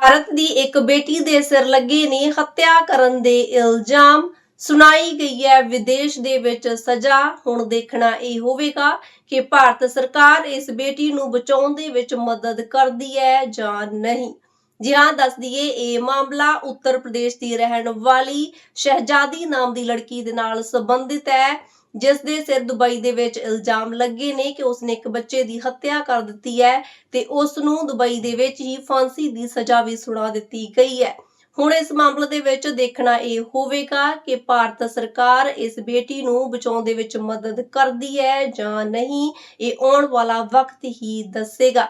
ਭਾਰਤ ਦੀ ਇੱਕ ਬੇਟੀ ਦੇ ਸਿਰ ਲੱਗੇ ਨੇ ਹੱਤਿਆ ਕਰਨ ਦੇ ਇਲਜ਼ਾਮ। ਸੁਣਾਈ ਗਈ ਹੈ, ਵਿਦੇਸ਼ ਦੇ ਵਿੱਚ ਸਜ਼ਾ ਹੁਣ ਦੇਖਣਾ ਇਹ ਹੋਵੇਗਾ ਕਿ ਭਾਰਤ ਸਰਕਾਰ ਇਸ ਬੇਟੀ ਨੂੰ ਬਚਾਉਣ ਦੇ ਵਿੱਚ ਮਦਦ ਕਰਦੀ ਹੈ ਜਾਂ ਨਹੀਂ। ਜੀ ਹਾਂ, ਦੱਸ ਦਈਏ, ਇਹ ਮਾਮਲਾ ਉੱਤਰ ਪ੍ਰਦੇਸ਼ ਦੀ ਰਹਿਣ ਵਾਲੀ ਸ਼ਹਿਜ਼ਾਦੀ ਨਾਮ ਦੀ ਲੜਕੀ ਦੇ ਨਾਲ ਸੰਬੰਧਿਤ ਹੈ। ਜਿਸ ਦੇ ਸਿਰ ਦੁਬਈ ਦੇ ਵਿੱਚ ਇਲਜ਼ਾਮ ਲੱਗੇ ਨੇ ਕਿ ਉਸਨੇ ਇੱਕ ਬੱਚੇ ਦੀ ਹੱਤਿਆ ਕਰ ਦਿੱਤੀ ਹੈ ਤੇ ਉਸ ਨੂੰ ਦੁਬਈ ਦੇ ਵਿੱਚ ਹੀ ਫਾਂਸੀ ਦੀ ਸਜ਼ਾ ਵੀ ਸੁਣਾ ਦਿੱਤੀ ਗਈ ਹੈ। ਹੁਣ ਇਸ ਮਾਮਲੇ ਦੇ ਵਿੱਚ ਦੇਖਣਾ ਇਹ ਹੋਵੇਗਾ ਕਿ ਭਾਰਤ ਸਰਕਾਰ ਇਸ ਬੇਟੀ ਨੂੰ ਬਚਾਉਣ ਦੇ ਵਿੱਚ ਮਦਦ ਕਰਦੀ ਹੈ ਜਾਂ ਨਹੀਂ, ਇਹ ਆਉਣ ਵਾਲਾ ਵਕਤ ਹੀ ਦੱਸੇਗਾ।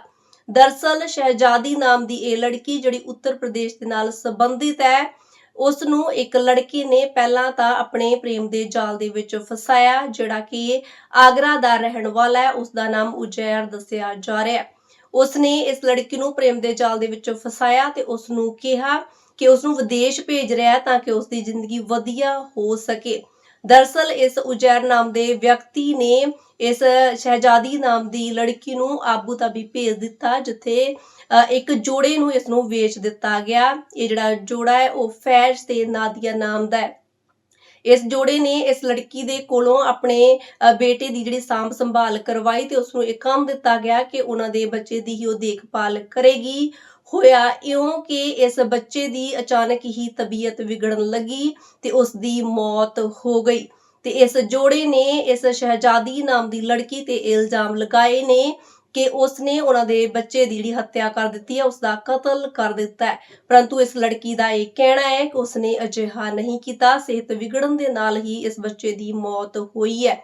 ਦਰਸਲ ਸ਼ਹਿਜ਼ਾਦੀ ਨਾਮ ਦੀ ਇਹ ਲੜਕੀ ਜਿਹੜੀ ਉੱਤਰ ਪ੍ਰਦੇਸ਼ ਦੇ ਨਾਲ ਸੰਬੰਧਿਤ ਹੈ ਉਸ ਨੂੰ ਇੱਕ ਲੜਕੀ ਨੇ ਪਹਿਲਾਂ ਤਾਂ ਆਪਣੇ ਪ੍ਰੇਮ ਦੇ ਜਾਲ ਦੇ ਵਿੱਚ ਫਸਾਇਆ, ਜਿਹੜਾ ਕਿ ਆਗਰਾ ਦਾ ਰਹਿਣ ਵਾਲਾ ਹੈ। ਉਸ ਦਾ ਨਾਮ ਉਜੈਰ ਦੱਸਿਆ ਜਾ ਰਿਹਾ ਹੈ। ਉਸ ਨੇ ਇਸ ਲੜਕੀ ਨੂੰ ਪ੍ਰੇਮ ਦੇ ਜਾਲ ਦੇ ਵਿੱਚ ਫਸਾਇਆ ਤੇ ਉਸ ਨੂੰ ਕਿਹਾ ਕਿ ਉਸ ਨੂੰ ਵਿਦੇਸ਼ ਭੇਜ ਰਿਹਾ ਤਾਂ ਕਿ ਉਸ ਦੀ ਜ਼ਿੰਦਗੀ ਵਧੀਆ ਹੋ ਸਕੇ। ਦਰਸਲ ਇਸ ਉਜੈਰ ਨਾਮ ਦੇ ਵਿਅਕਤੀ ਨੇ ਇਸ ਸ਼ਹਿਜ਼ਾਦੀ ਨਾਮ ਦੀ ਲੜਕੀ ਨੂੰ ਆਬੂ ਧਾਬੀ ਭੇਜ ਦਿੱਤਾ ਜਿੱਥੇ ਇੱਕ ਜੋੜੇ ਨੂੰ ਇਸ ਨੂੰ ਵੇਚ ਦਿੱਤਾ ਗਿਆ। ਇਹ ਜਿਹੜਾ ਜੋੜਾ ਹੈ ਉਹ ਫੈਜ਼ ਤੇ ਨਾਦੀਆ ਨਾਮ ਦਾ ਹੈ। ਇਸ ਜੋੜੇ ਨੇ ਇਸ ਲੜਕੀ ਦੇ ਕੋਲੋਂ ਆਪਣੇ ਅ, ਬੇਟੇ ਦੀ ਜਿਹੜੀ ਸਾਂਭ ਸੰਭਾਲ ਕਰਵਾਈ ਤੇ ਉਸ ਨੂੰ ਇਹ ਕੰਮ ਦਿੱਤਾ ਗਿਆ ਕਿ ਉਹਨਾਂ ਦੇ ਬੱਚੇ ਦੀ ਹੀ ਉਹ ਦੇਖਭਾਲ ਕਰੇਗੀ। ਹੋਇਆ ਇਉਂ ਕਿ ਇਸ ਬੱਚੇ ਦੀ ਅਚਾਨਕ ਹੀ ਤਬੀਅਤ ਵਿਗੜਨ ਲੱਗੀ ਤੇ ਉਸ ਦੀ ਮੌਤ ਹੋ ਗਈ। ਤੇ ਇਸ ਜੋੜੇ ਨੇ, ਇਸ ਸ਼ਹਿਜ਼ਾਦੀ ਨਾਮ ਦੀ ਲੜਕੀ ਤੇ ਇਲਜ਼ਾਮ ਲਗਾਏ ਨੇ ਕਿ ਉਸਨੇ ਉਹਨਾਂ ਦੇ ਬੱਚੇ ਦੀ ਜਿਹੜੀ ਹੱਤਿਆ ਕਰ ਦਿੱਤੀ ਹੈ ਉਸ ਦਾ ਕਤਲ ਕਰ ਦਿੱਤਾ ਹੈ। ਪਰੰਤੂ ਇਸ ਲੜਕੀ ਦਾ ਇਹ ਕਹਿਣਾ ਹੈ ਕਿ ਉਸਨੇ ਅਜਿਹਾ ਨਹੀਂ ਕੀਤਾ, ਸਿਹਤ ਵਿਗੜਨ ਦੇ ਨਾਲ ਹੀ ਇਸ ਬੱਚੇ ਦੀ ਮੌਤ ਹੋਈ ਹੈ।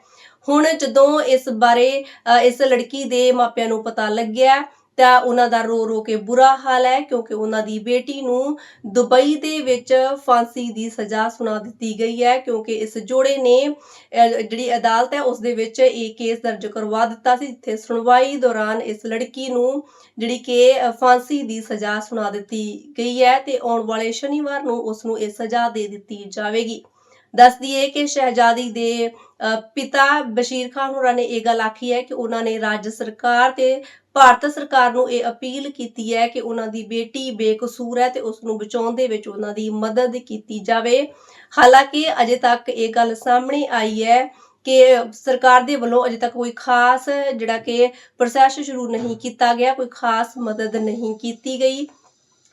ਹੁਣ ਜਦੋਂ ਇਸ ਬਾਰੇ ਇਸ ਲੜਕੀ ਦੇ ਮਾਪਿਆਂ ਨੂੰ ਪਤਾ ਲੱਗਿਆ ਤਾਂ ਉਹਨਾਂ ਦਾ ਰੋ ਰੋ ਕੇ ਬੁਰਾ ਹਾਲ ਹੈ, ਕਿਉਂਕਿ ਉਹਨਾਂ ਦੀ ਬੇਟੀ ਨੂੰ ਦੁਬਈ ਦੇ ਵਿੱਚ ਫਾਂਸੀ ਦੀ ਸਜ਼ਾ ਸੁਣਾ ਦਿੱਤੀ ਗਈ ਹੈ, ਕਿਉਂਕਿ ਇਸ ਜੋੜੇ ਨੇ ਜਿਹੜੀ ਅਦਾਲਤ ਹੈ, ਉਸ ਦੇ ਵਿੱਚ ਇਹ ਕੇਸ ਦਰਜ ਕਰਵਾ ਦਿੱਤਾ ਸੀ, ਜਿੱਥੇ ਸੁਣਵਾਈ ਦੌਰਾਨ ਇਸ ਲੜਕੀ ਨੂੰ ਜਿਹੜੀ ਕਿ ਫਾਂਸੀ ਦੀ ਸਜ਼ਾ ਸੁਣਾ ਦਿੱਤੀ ਗਈ ਹੈ ਤੇ ਆਉਣ ਵਾਲੇ ਸ਼ਨੀਵਾਰ ਨੂੰ ਉਸ ਨੂੰ ਇਹ ਸਜ਼ਾ ਦੇ ਦਿੱਤੀ ਜਾਵੇਗੀ। ਦੱਸ ਦਈਏ ਕਿ ਸ਼ਹਿਜ਼ਾਦੀ ਦੇ ਪਿਤਾ ਬਸ਼ੀਰ ਖਾਨ ਹੋਰਾਂ ਨੇ ਇਹ ਗੱਲ ਆਖੀ ਹੈ ਕਿ ਉਹਨਾਂ ਨੇ ਰਾਜ ਸਰਕਾਰ ਤੇ ਭਾਰਤ ਸਰਕਾਰ ਨੂੰ ਇਹ ਅਪੀਲ ਕੀਤੀ ਹੈ ਕਿ ਉਹਨਾਂ ਦੀ ਬੇਟੀ ਬੇਕਸੂਰ ਹੈ ਤੇ ਉਸ ਨੂੰ ਬਚਾਉਣ ਦੇ ਵਿੱਚ ਉਹਨਾਂ ਦੀ ਮਦਦ ਕੀਤੀ ਜਾਵੇ। ਹਾਲਾਂਕਿ ਅਜੇ ਤੱਕ ਇਹ ਗੱਲ ਸਾਹਮਣੇ ਆਈ ਹੈ ਕਿ ਸਰਕਾਰ ਦੇ ਵੱਲੋਂ ਅਜੇ ਤੱਕ ਕੋਈ ਖਾਸ ਜਿਹੜਾ ਕਿ ਪ੍ਰੋਸੈਸ ਸ਼ੁਰੂ ਨਹੀਂ ਕੀਤਾ ਗਿਆ, ਕੋਈ ਖਾਸ ਮਦਦ ਨਹੀਂ ਕੀਤੀ ਗਈ।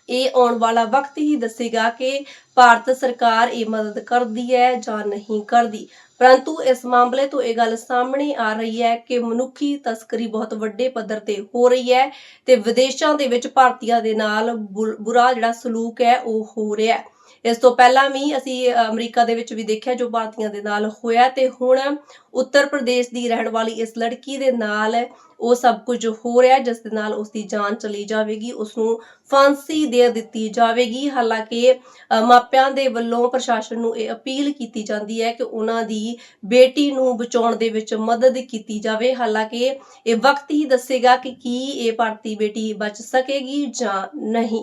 ਇਹ ਆਉਣ ਵਾਲਾ ਵਕਤ ਹੀ ਦੱਸੇਗਾ ਕਿ ਭਾਰਤ ਸਰਕਾਰ ਇਹ ਮਦਦ ਕਰਦੀ ਹੈ ਜਾਂ ਨਹੀਂ ਕਰਦੀ। ਪਰੰਤੂ ਇਸ ਮਾਮਲੇ ਤੋਂ ਇਹ ਗੱਲ ਸਾਹਮਣੇ ਆ ਰਹੀ ਹੈ ਕਿ ਮਨੁੱਖੀ ਤਸਕਰੀ ਬਹੁਤ ਵੱਡੇ ਪੱਧਰ ਤੇ ਹੋ ਰਹੀ ਹੈ ਤੇ ਵਿਦੇਸ਼ਾਂ ਦੇ ਵਿੱਚ ਭਾਰਤੀਆਂ ਦੇ ਨਾਲ ਬੁ- ਬੁਰਾ ਜਿਹੜਾ ਸਲੂਕ ਹੈ, ਉਹ ਹੋ ਰਿਹਾ ਹੈ। ਇਸ ਤੋਂ ਪਹਿਲਾਂ ਵੀ ਅਸੀਂ ਅਮਰੀਕਾ ਦੇ ਵਿੱਚ ਵੀ ਦੇਖਿਆ ਜੋ ਭਾਰਤੀਆਂ ਦੇ ਨਾਲ ਹੋਇਆ ਤੇ ਹੁਣ ਉੱਤਰ ਪ੍ਰਦੇਸ਼ ਦੀ ਰਹਿਣ ਵਾਲੀ ਇਸ ਲੜਕੀ ਦੇ ਨਾਲ ਉਹ ਸਭ ਕੁਝ ਹੋ ਰਿਹਾ ਹੈ, ਜਿਸ ਦੇ ਨਾਲ ਉਸ ਦੀ ਜਾਨ ਚਲੀ ਜਾਵੇਗੀ ਉਸ ਨੂੰ ਫਾਂਸੀ ਦੇ ਦਿੱਤੀ ਜਾਵੇਗੀ। ਹਾਲਾਂਕਿ ਮਾਪਿਆਂ ਦੇ ਵੱਲੋਂ ਪ੍ਰਸ਼ਾਸਨ ਨੂੰ ਇਹ ਅਪੀਲ ਕੀਤੀ ਜਾਂਦੀ ਹੈ ਕਿ ਉਹਨਾਂ ਦੀ ਬੇਟੀ ਨੂੰ ਬਚਾਉਣ ਦੇ ਵਿੱਚ ਮਦਦ ਕੀਤੀ ਜਾਵੇ। ਹਾਲਾਂਕਿ ਇਹ ਵਕਤ ਹੀ ਦੱਸੇਗਾ ਕਿ ਕੀ ਇਹ ਭਾਰਤੀ ਬੇਟੀ ਬਚ ਸਕੇਗੀ ਜਾਂ ਨਹੀਂ।